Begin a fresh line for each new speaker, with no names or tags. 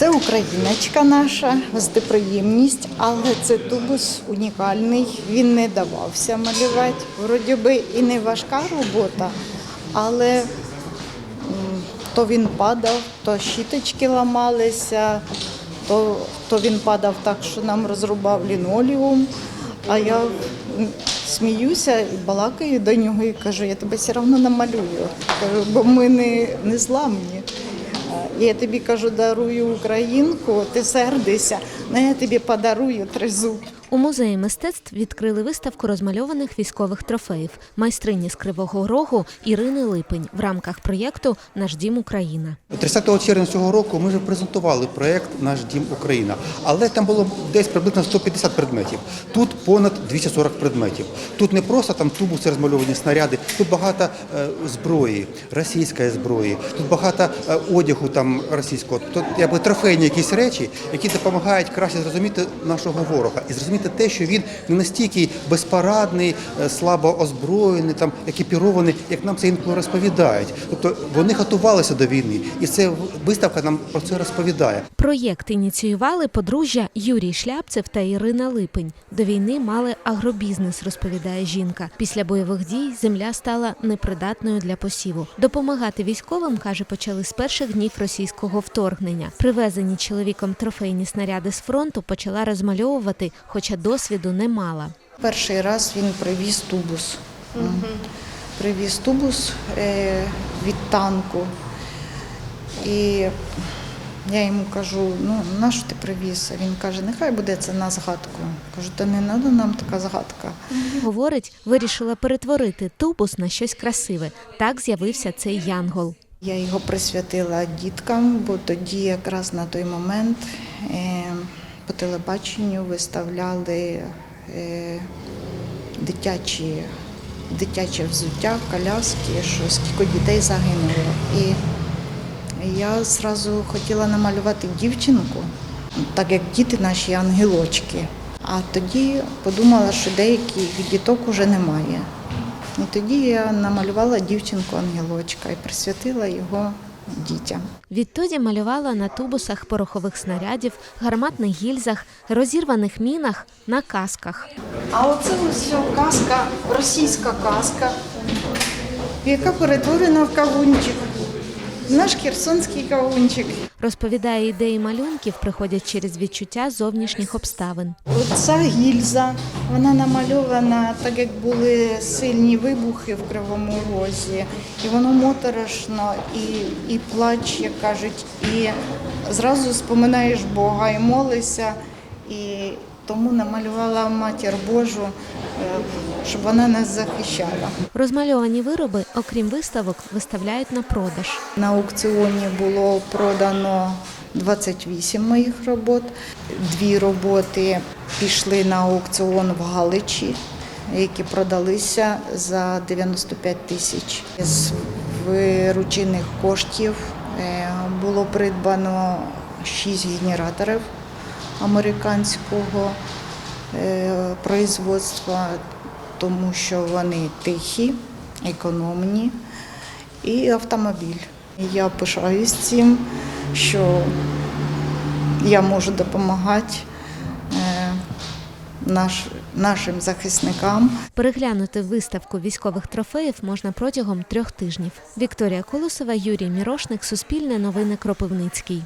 Це україночка наша, гостеприємність, але це тубус унікальний. Він не давався малювати. Вроді би і не важка робота, але то він падав, то щіточки ламалися, то, то він падав так, що нам розрубав лінолеум. А я сміюся і балакаю до нього і кажу, я тебе все одно намалюю. Бо ми не, не зламні. Я тобі кажу, дарую українку, ти сердишся, ну я тобі подарую тризуб.
У музеї мистецтв відкрили виставку розмальованих військових трофеїв майстрині з Кривого Рогу Ірини Липень в рамках проєкту Наш дім Україна.
30 червня цього року ми вже презентували проєкт Наш дім Україна, але там було десь приблизно 150 предметів. Тут понад 240 предметів. Тут не просто там тубуси розмальовані снаряди, тут багато е, зброї, російської зброї, тут багато е, одягу там російського. Тут якби трофейні якісь речі, які допомагають краще зрозуміти нашого ворога і зрозуміти те, що він не настільки безпарадний, е, слабо озброєний, там екіпірований, як нам це інколи розповідають. Тобто вони готувалися до війни, і це виставка нам про це розповідає.
Проєкт ініціювали подружжя Юрій Шляпцев та Ірина Липень. До війни мали агробізнес, розповідає жінка. Після бойових дій земля стала непридатною для посіву. Допомагати військовим, каже, почали з перших днів російського вторгнення. Привезені чоловіком трофейні снаряди з фронту почала розмальовувати, хоча досвіду не мала.
Перший раз він привіз тубус. Привіз тубус е, від танку. І я йому кажу, ну на що ти привіз? А він каже, нехай буде це на згадку. Кажу, та не треба нам така згадка.
Говорить, вирішила перетворити тубус на щось красиве. Так з'явився цей янгол.
Я його присвятила діткам, бо тоді якраз на той момент е, по телебаченню виставляли е, дитячі, дитяче взуття, коляски, що скільки дітей загинуло. І я зразу хотіла намалювати дівчинку, так як діти наші ангелочки. А тоді подумала, що деяких діток уже немає. І тоді я намалювала дівчинку ангелочка і присвятила його дітям.
Відтоді малювала на тубусах порохових снарядів, гарматних гільзах, розірваних мінах, на касках.
А оце ось каска, російська казка, яка перетворена в кавунчик. Наш херсонський кавунчик.
Розповідає, ідеї малюнків приходять через відчуття зовнішніх обставин.
Оця гільза, вона намальована так, як були сильні вибухи в Кривому Розі, і воно моторошно, і, і плач, як кажуть, і зразу споминаєш Бога і молишся. І тому намалювала матір Божу, е, щоб вона нас захищала.
Розмальовані вироби, окрім виставок, виставляють на продаж.
На аукціоні було продано 28 моїх робот. Дві роботи пішли на аукціон в Галичі, які продалися за 95 тисяч. З виручених коштів е, було придбано 6 генераторів американського е, производства, тому що вони тихі, економні і автомобіль. Я пишаюсь цим, що я можу допомагати е, наш, нашим захисникам.
Переглянути виставку військових трофеїв можна протягом трьох тижнів. Вікторія Колосова, Юрій Мірошник, Суспільне новини Кропивницький.